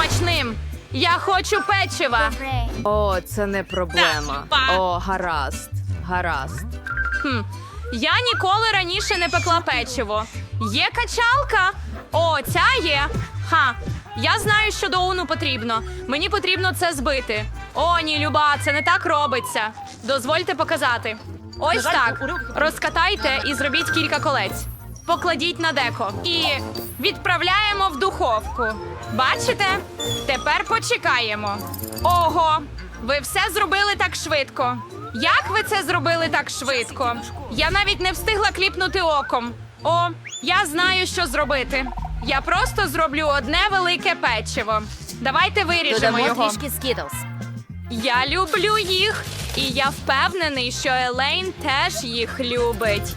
смачним. Я хочу печива. О, це не проблема. О, гаразд. Гаразд. Хм. Я ніколи раніше не пекла печиво. Є качалка? О, ця є. Ха. Я знаю, що до уну потрібно. Мені потрібно це збити. О, ні, Люба, це не так робиться. Дозвольте показати. Ось так. Розкатайте і зробіть кілька колець. Покладіть на деко і відправляємо в духовку. Бачите? Тепер почекаємо. Ого, ви все зробили так швидко. Як ви це зробили так швидко? Я навіть не встигла кліпнути оком. О, я знаю, що зробити. Я просто зроблю одне велике печиво. Давайте виріжемо Додамо його. трішки скітлс. Я люблю їх, і я впевнений, що Елейн теж їх любить.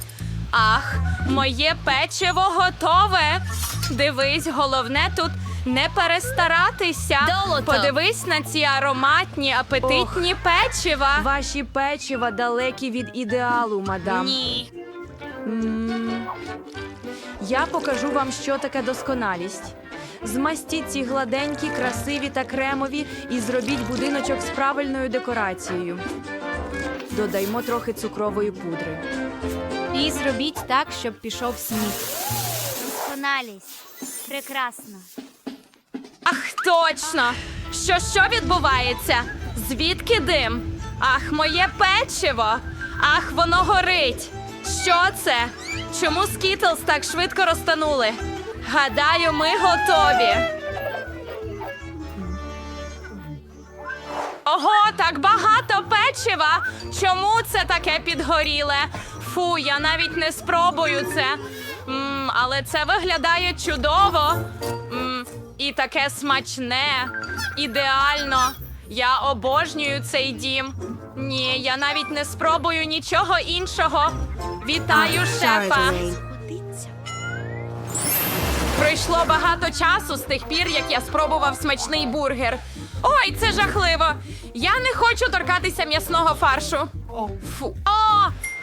Ах, моє печиво готове. Дивись, головне тут не перестаратися. Долото. Подивись на ці ароматні, апетитні печива. Ваші печива далекі від ідеалу, мадам. Ні. М, Я покажу вам, що таке досконалість. Змастіть ці гладенькі, красиві та кремові і зробіть будиночок з правильною декорацією. Додаймо трохи цукрової пудри. І зробіть так, щоб пішов сніг. Досконалість. Прекрасно. Точно! Що що відбувається? Звідки дим? Ах, моє печиво! Ах, воно горить! Що це? Чому скітлс так швидко розтанули? Гадаю, ми готові. Ого, так багато печива! Чому це таке підгоріле? Фу, я навіть не спробую це. М, але це виглядає чудово. М, і таке смачне, ідеально. Я обожнюю цей дім. Ні, я навіть не спробую нічого іншого. Вітаю, шефа. Пройшло багато часу з тих пір, як я спробував смачний бургер. Ой, це жахливо. Я не хочу торкатися м'ясного фаршу. Фу.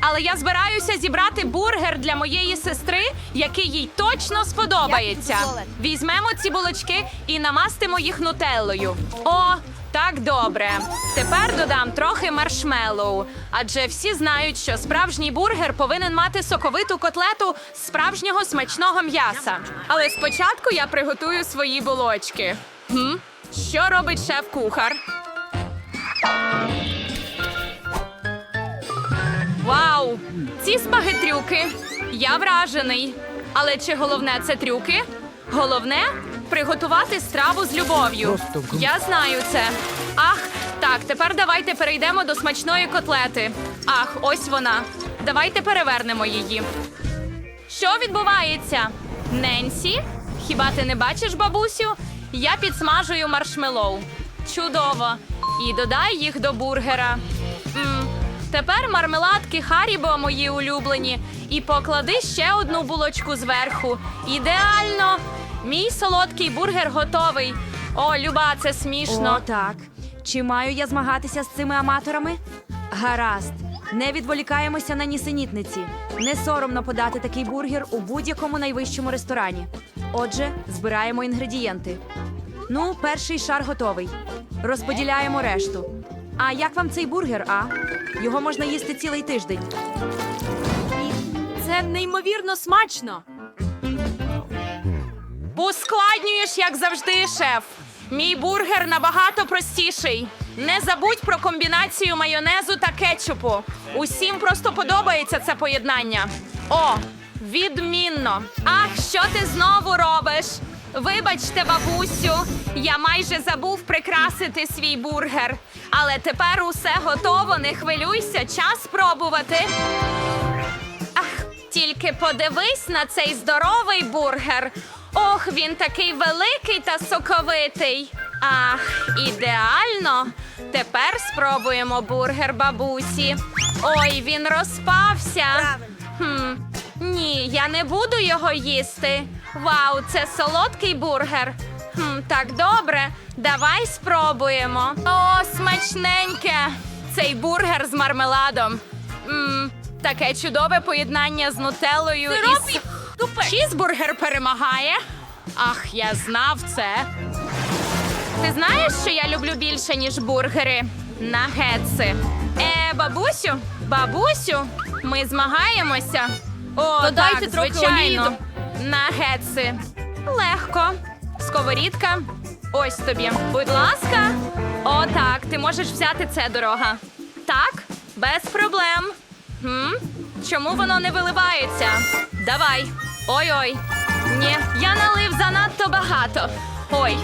Але я збираюся зібрати бургер для моєї сестри, який їй точно сподобається. Візьмемо ці булочки і намастимо їх нутеллою. О, так добре. Тепер додам трохи маршмеллоу. Адже всі знають, що справжній бургер повинен мати соковиту котлету з справжнього смачного м'яса. Але спочатку я приготую свої булочки. Хм? Що робить шеф-кухар? Вау! Ці спагетрюки! Я вражений. Але чи головне це трюки? Головне приготувати страву з любов'ю. Я знаю це. Ах, так, тепер давайте перейдемо до смачної котлети. Ах, ось вона. Давайте перевернемо її. Що відбувається? Ненсі? Хіба ти не бачиш, бабусю? Я підсмажую маршмеллоу. Чудово. І додай їх до бургера. Тепер мармеладки Харібо мої улюблені. І поклади ще одну булочку зверху. Ідеально! Мій солодкий бургер готовий. О, Люба, це смішно. О, так. Чи маю я змагатися з цими аматорами? Гаразд. Не відволікаємося на нісенітниці. Не соромно подати такий бургер у будь-якому найвищому ресторані. Отже, збираємо інгредієнти. Ну, перший шар готовий. Розподіляємо решту. А як вам цей бургер, а? Його можна їсти цілий тиждень. Це неймовірно смачно. Ускладнюєш, як завжди, шеф. Мій бургер набагато простіший. Не забудь про комбінацію майонезу та кетчупу. Усім просто подобається це поєднання. О, відмінно. Ах, що ти знову робиш? Вибачте, бабусю, я майже забув прикрасити свій бургер. Але тепер усе готово, не хвилюйся, час спробувати. Ах, тільки подивись на цей здоровий бургер. Ох, він такий великий та соковитий. Ах, ідеально. Тепер спробуємо бургер бабусі. Ой, він розпався. Хм, ні, я не буду його їсти. Вау, це солодкий бургер. Хм, так добре, давай спробуємо. О, смачненьке! Цей бургер з мармеладом. М, таке чудове поєднання з нутеллою і з... Чізбургер перемагає. Ах, я знав це. Ти знаєш, що я люблю більше, ніж бургери? Нагетси. Е, бабусю, бабусю, ми змагаємося. О, Додайте так, трохи звичайно. олії Нагетси. Легко. Сковорідка. Ось тобі. Будь ласка. О, так, ти можеш взяти це, дорога. Так, без проблем. Хм? Чому воно не виливається? Давай. Ой-ой. Ні, я налив занадто багато. Ой,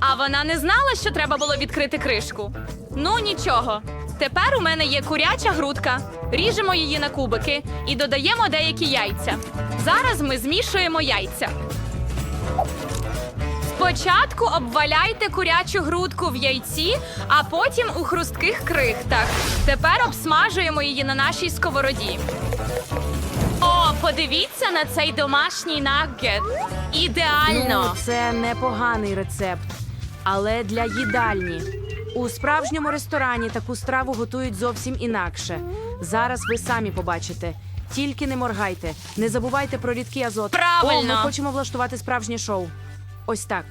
а вона не знала, що треба було відкрити кришку. Ну нічого. Тепер у мене є куряча грудка. Ріжемо її на кубики і додаємо деякі яйця. Зараз ми змішуємо яйця. Спочатку обваляйте курячу грудку в яйці, а потім у хрустких крихтах. Тепер обсмажуємо її на нашій сковороді. О, подивіться на цей домашній наггет. Ідеально. Ну, це непоганий рецепт, але для їдальні. У справжньому ресторані таку страву готують зовсім інакше. Зараз ви самі побачите. Тільки не моргайте, не забувайте про рідкий азот. Правильно. О, ми хочемо влаштувати справжнє шоу. Ось так.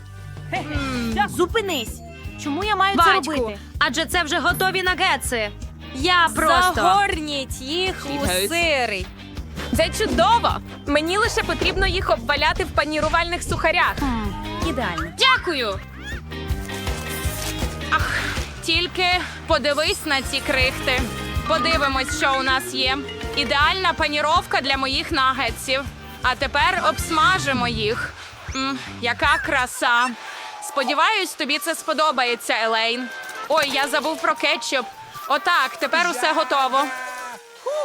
Зупинись! Чому я маю це Батьку, робити? адже це вже готові нагетси. Я просто Загорніть їх у сири. Це чудово. Мені лише потрібно їх обваляти в панірувальних сухарях. Ідеально. Дякую. Ах, тільки подивись на ці крихти. Подивимось, що у нас є. Ідеальна паніровка для моїх нагетсів. А тепер обсмажимо їх. М, яка краса. Сподіваюсь, тобі це сподобається, Елейн. Ой, я забув про кетчуп. Отак, тепер усе готово.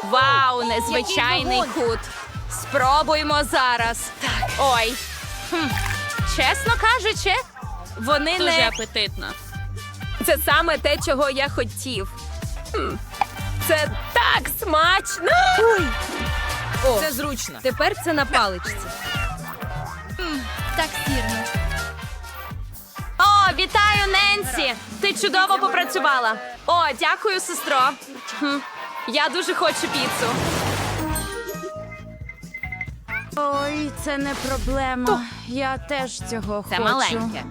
Вау, незвичайний кут. Спробуймо зараз. Так. Ой. Хм. Чесно кажучи, вони не апетитно. Це саме те, чого я хотів. Хм. Це так смачно. Це зручно. Тепер це на паличці. Так сірно. О, вітаю, Ненсі! Ти чудово попрацювала. О, дякую, сестро. Хм. Я дуже хочу піцу. Ой, це не проблема. Я теж цього Це хочу. маленьке.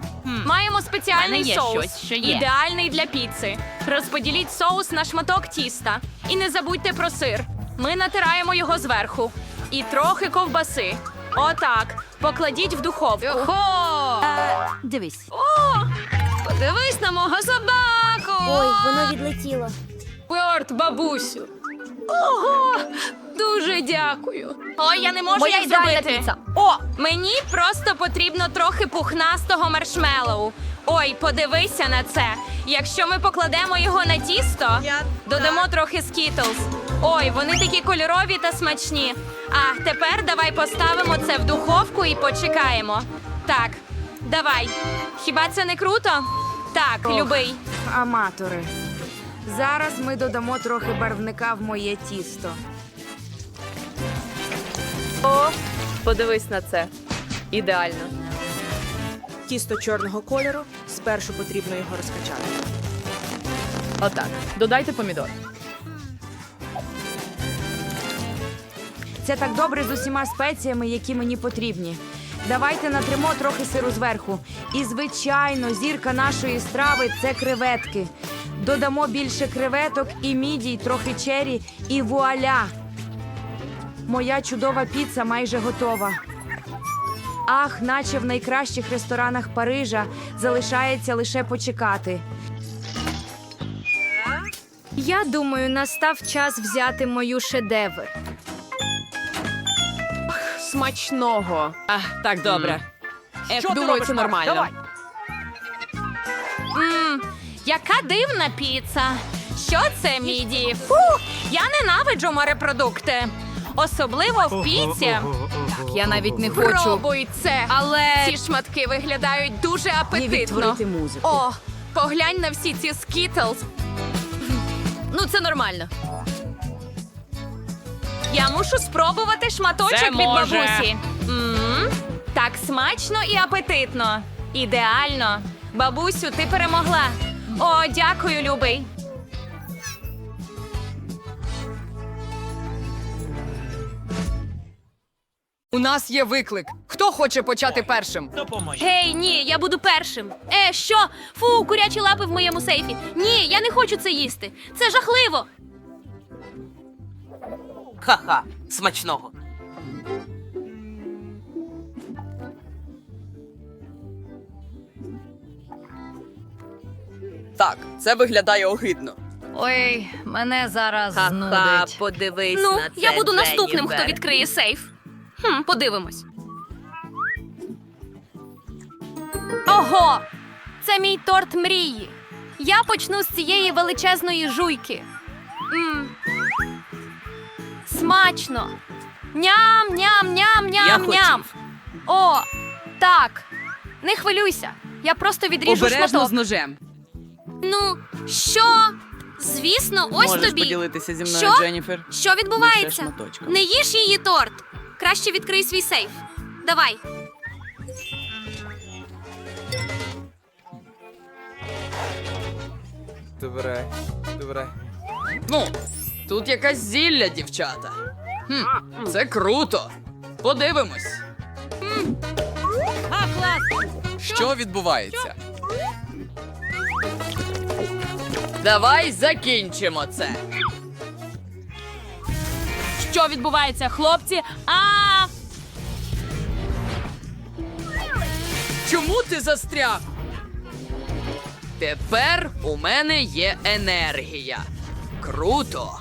Маємо спеціальний мене є соус, щось, що є. ідеальний для піци. Розподіліть соус на шматок тіста. І не забудьте про сир. Ми натираємо його зверху. І трохи ковбаси. Отак. Покладіть в духовку. Е, дивись. О, подивись на мого собаку. Ой, воно відлетіло. Порт, бабусю. Ого, дуже дякую. Ой, я не можу Моя їх ідеальна зробити. піца. О, мені просто потрібно трохи пухнастого маршмеллоу. Ой, подивися на це. Якщо ми покладемо його на тісто, додамо трохи скітлз. Ой, вони такі кольорові та смачні. А тепер давай поставимо це в духовку і почекаємо. Так, давай. Хіба це не круто? Так, Ох. любий. Аматори. Зараз ми додамо трохи барвника в моє тісто. О, подивись на це. Ідеально. Тісто чорного кольору. Спершу потрібно його розкачати. Отак. Додайте помідор. Це так добре з усіма спеціями, які мені потрібні. Давайте натримо трохи сиру зверху. І, звичайно, зірка нашої страви це креветки. Додамо більше креветок і мідій, трохи чері, і вуаля! Моя чудова піца майже готова. Ах, наче в найкращих ресторанах Парижа залишається лише почекати. Я думаю, настав час взяти мою шедевр. Смачного. А, так, добре. Е, думаю, це нормально. Мм, яка дивна піца. Що це, міді? Фу, я ненавиджу морепродукти. Особливо в піці. Я навіть не хочу. Пробуй це. Але Ці шматки виглядають дуже апетитно. музику. О, поглянь на всі ці скітлз. ну це нормально. Я мушу спробувати шматочок Це від може. бабусі. м так смачно і апетитно. Ідеально. Бабусю, ти перемогла. О, дякую, любий. У нас є виклик. Хто хоче почати першим? Гей, ні, я буду першим. Е, що? Фу, курячі лапи в моєму сейфі. Ні, я не хочу це їсти. Це жахливо. Ха-ха, смачного. Так, це виглядає огидно. Ой, мене зараз Ха-ха, подивись ну, на це, я буду наступним, Дженніфер. хто відкриє сейф. Хм, подивимось. Ого! Це мій торт мрії. Я почну з цієї величезної жуйки. М. Смачно. Ням, ням, ням, Я ням, ням. О, так. Не хвилюйся. Я просто відріжу Обережно шматок. з ножем. Ну, що? Звісно, ось Можеш тобі. поділитися зі мною, Що? Дженніфер. Що відбувається? Лише шматочком. Не їж її торт. Краще відкрий свій сейф. Давай. Добре, добре. Ну, тут якась зілля, дівчата. Хм, це круто. Подивимось. Що відбувається? Давай закінчимо це. Що відбувається, хлопці? А Чому ти застряг? Тепер у мене є енергія. Круто.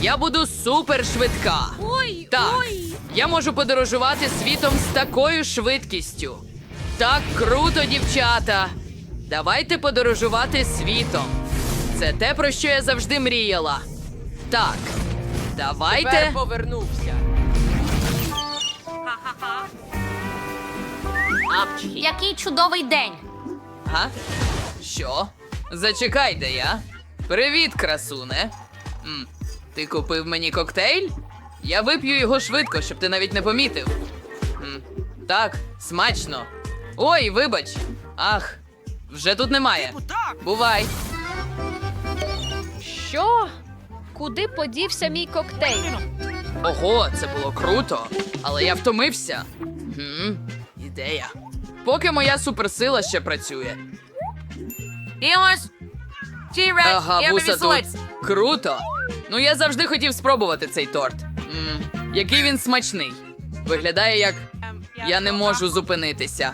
Я буду супер швидка. Ой, Так, ой. я можу подорожувати світом з такою швидкістю. Так круто, дівчата. Давайте подорожувати світом. Це те, про що я завжди мріяла. Так, давайте. Тепер повернувся. Апчхі. Який чудовий день. Га? Що? Зачекай, де я. Привіт, красуне. М, ти купив мені коктейль? Я вип'ю його швидко, щоб ти навіть не помітив. М, так, смачно. Ой, вибач. Ах, вже тут немає. Бувай. Що? Куди подівся мій коктейль? Ого, це було круто. Але я втомився. Хм, ідея. Поки моя суперсила ще працює. Дімось! Ага, вуса тут. Круто. Ну я завжди хотів спробувати цей торт. м який він смачний. Виглядає як я не можу зупинитися.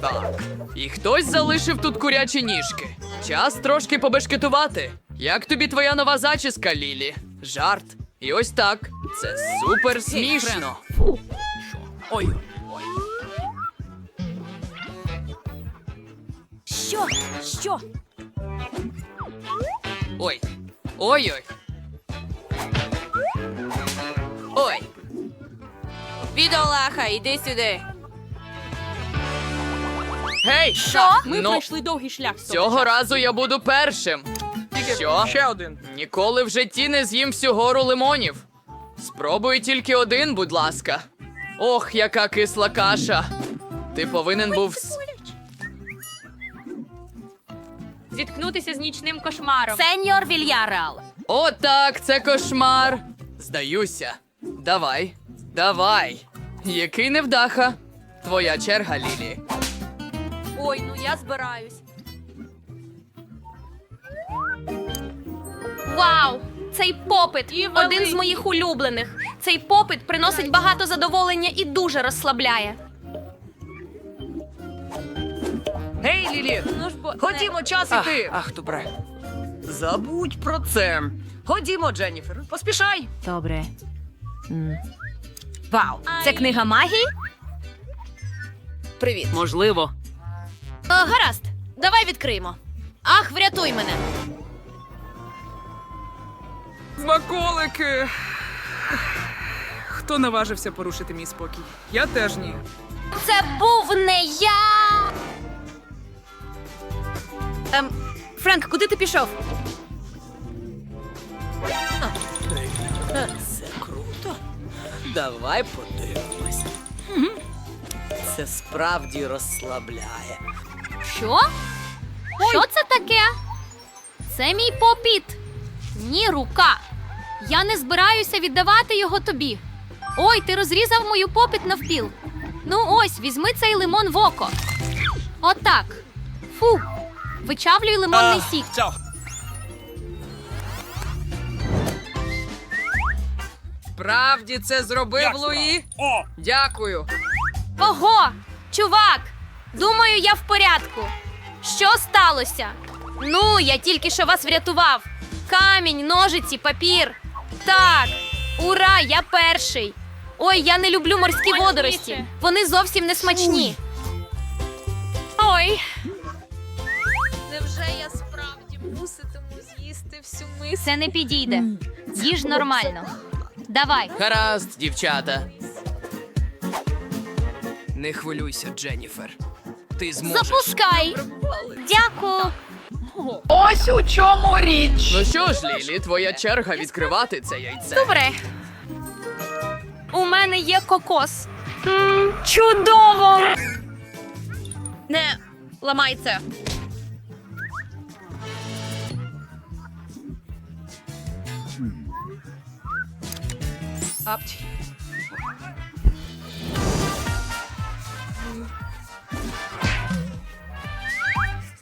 Так. І хтось залишив тут курячі ніжки. Час трошки побешкетувати. Як тобі твоя нова зачіска, Лілі? Жарт. І ось так. Це супер смішно. Ой. Ой. Що? Що? Ой. Ой-ой. Ой. Бідолаха, іди сюди. Гей! Що? Ми ну, пройшли довгий шлях. з того цього разу я буду першим. Що? Ще один. Ніколи в житті не з'їм всю гору лимонів. Спробуй тільки один, будь ласка. Ох, яка кисла каша. Ти повинен був. с- Зіткнутися з нічним кошмаром. Сеньор Вільярал. О, так, це кошмар. Здаюся. Давай, давай. Який невдаха. Твоя черга, Лілі. Ой, ну я збираюсь. Вау! Цей попит один з моїх улюблених. Цей попит приносить багато задоволення і дуже розслабляє. Гей, Лілі! Ну ж бо Ходімо, час Ах, іти. ах, добре. Забудь про це. Ходімо, Дженніфер, поспішай. Добре. Вау. Це книга магії? Привіт. Можливо. О, гаразд, давай відкриємо. Ах, врятуй мене. Смаколики. Хто наважився порушити мій спокій? Я теж ні. Це був не я. Ем, Френк, куди ти пішов? Це круто. Давай подивимось. Це справді розслабляє. Що? Що це таке? Це мій попіт. Ні, рука. Я не збираюся віддавати його тобі. Ой, ти розрізав мою попіт навпіл. Ну ось, візьми цей лимон в око. Отак. Фу. Вичавлюй лимонний сік. Справді це зробив Луї? Дякую. Ого! Чувак! Думаю, я в порядку. Що сталося? Ну, я тільки що вас врятував. Камінь, ножиці, папір. Так, ура, я перший. Ой, я не люблю морські водорості. Вони зовсім не смачні. Ой. Невже я справді муситиму з'їсти всю миску? Це не підійде. Їж нормально. Давай. Гаразд, дівчата. Не хвилюйся, Дженніфер. Ти зможеш. Запускай. Дякую. Ну що ж, Лілі, твоя черга відкривати це яйце. Добре. У мене є кокос. м чудово! Не ламай це.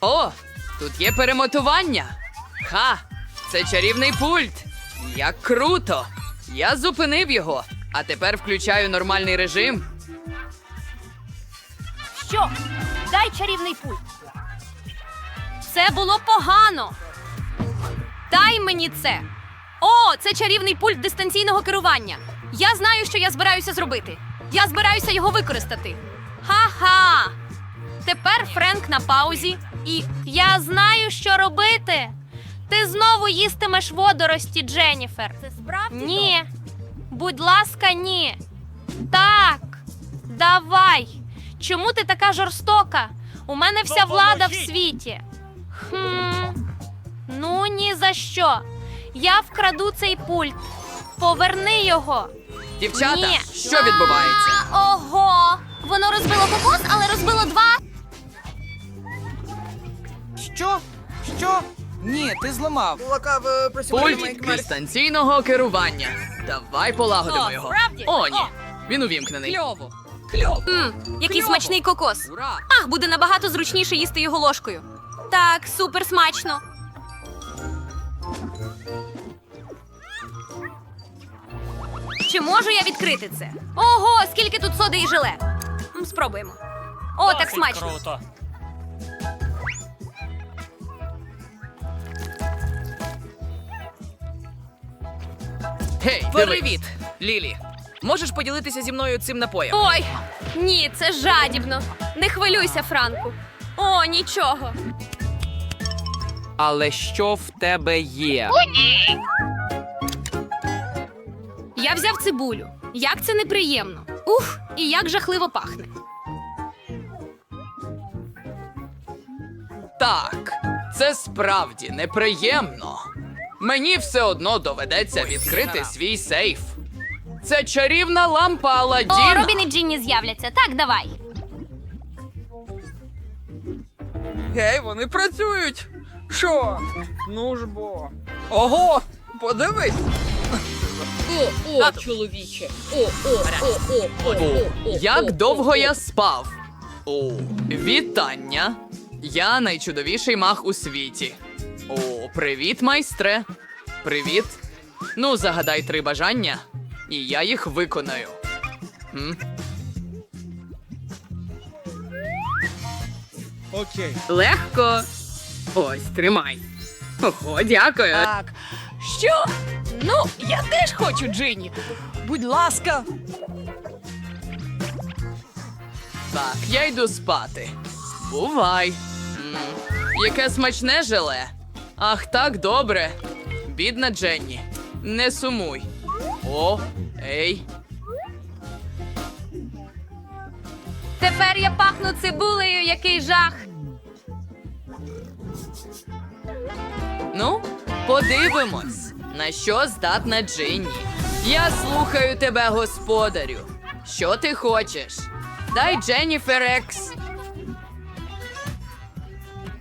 О, тут є перемотування. Ха! Це чарівний пульт. Як круто! Я зупинив його, а тепер включаю нормальний режим. Що? Дай чарівний пульт. Це було погано. Дай мені це. О, це чарівний пульт дистанційного керування. Я знаю, що я збираюся зробити. Я збираюся його використати. Ха-ха! Тепер Френк на паузі, і я знаю, що робити. Ти знову їстимеш водорості, Дженніфер. Це справді? Ні. Будь ласка, ні. Так. Давай. Чому ти така жорстока? У мене вся влада в світі. Хм. Ну ні за що. Я вкраду цей пульт. Поверни його. Дівчата, Ні. що відбувається? А, Ого! Воно розбило кокос, але розбило два. Що? Що? Ні, ти зламав. Пульт дистанційного керування. Давай полагодимо його. справді? О, ні. О. Він увімкнений. Кльово. М, який смачний кокос. Ура! Ах, буде набагато зручніше їсти його ложкою. Так, супер смачно. Чи можу я відкрити це? Ого, скільки тут соди і желе. М, Спробуємо. О, так смачно. Круто. Гей, Привіт, Лілі. Можеш поділитися зі мною цим напоєм? Ой, ні, це жадібно. Не хвилюйся, Франку. О, нічого. Але що в тебе є? Я взяв цибулю. Як це неприємно. Ух, і як жахливо пахне. Так, це справді неприємно. Мені все одно доведеться відкрити свій сейф. Це чарівна лампа О, Аладдіна. Робін і Джинні з'являться. Так, давай. Гей, вони працюють. Що? Ну ж бо. Ого! Подивись! О, чоловіче. О, о, о, о, о, О, як довго я спав? О, вітання. Я найчудовіший мах у світі. О, привіт, майстре. Привіт. Ну, загадай три бажання, і я їх виконаю. М? Легко. Ось, тримай. Ого, дякую. Так. Що? Ну, я теж хочу Джині. Будь ласка. Так, я йду спати. Бувай. М, яке смачне желе. Ах, так добре. Бідна Дженні. Не сумуй. О, ей. Тепер я пахну цибулею, який жах. Ну, подивимось, на що здатна Джинні. Я слухаю тебе, господарю. Що ти хочеш? Дай Дженніфер Екс.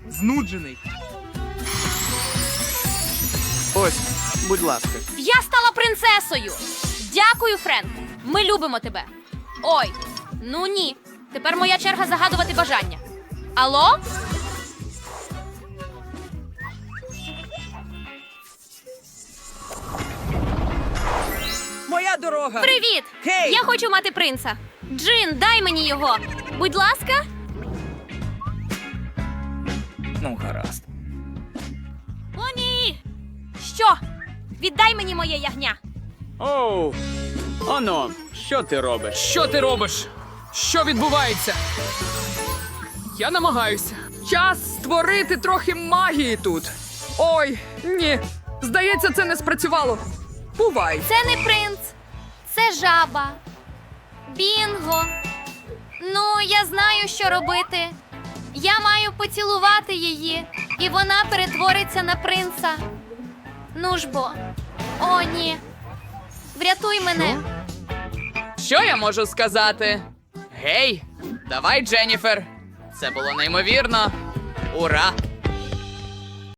Знуджений. Ось, будь ласка. Я стала принцесою. Дякую, Френк. Ми любимо тебе. Ой, ну ні. Тепер моя черга загадувати бажання. Алло? Моя дорога. Привіт! Гей! Я хочу мати принца. Джин, дай мені його. Будь ласка. Ну, гаразд. Віддай мені моє ягня. Оу, оно, що ти робиш? Що ти робиш? Що відбувається? Я намагаюся. Час створити трохи магії тут. Ой, ні. Здається, це не спрацювало. Бувай. Це не принц, це жаба. Бінго. Ну, я знаю, що робити. Я маю поцілувати її, і вона перетвориться на принца. Ну ж бо. О, ні. Врятуй мене. Що я можу сказати? Гей, давай, Дженніфер. Це було неймовірно. Ура!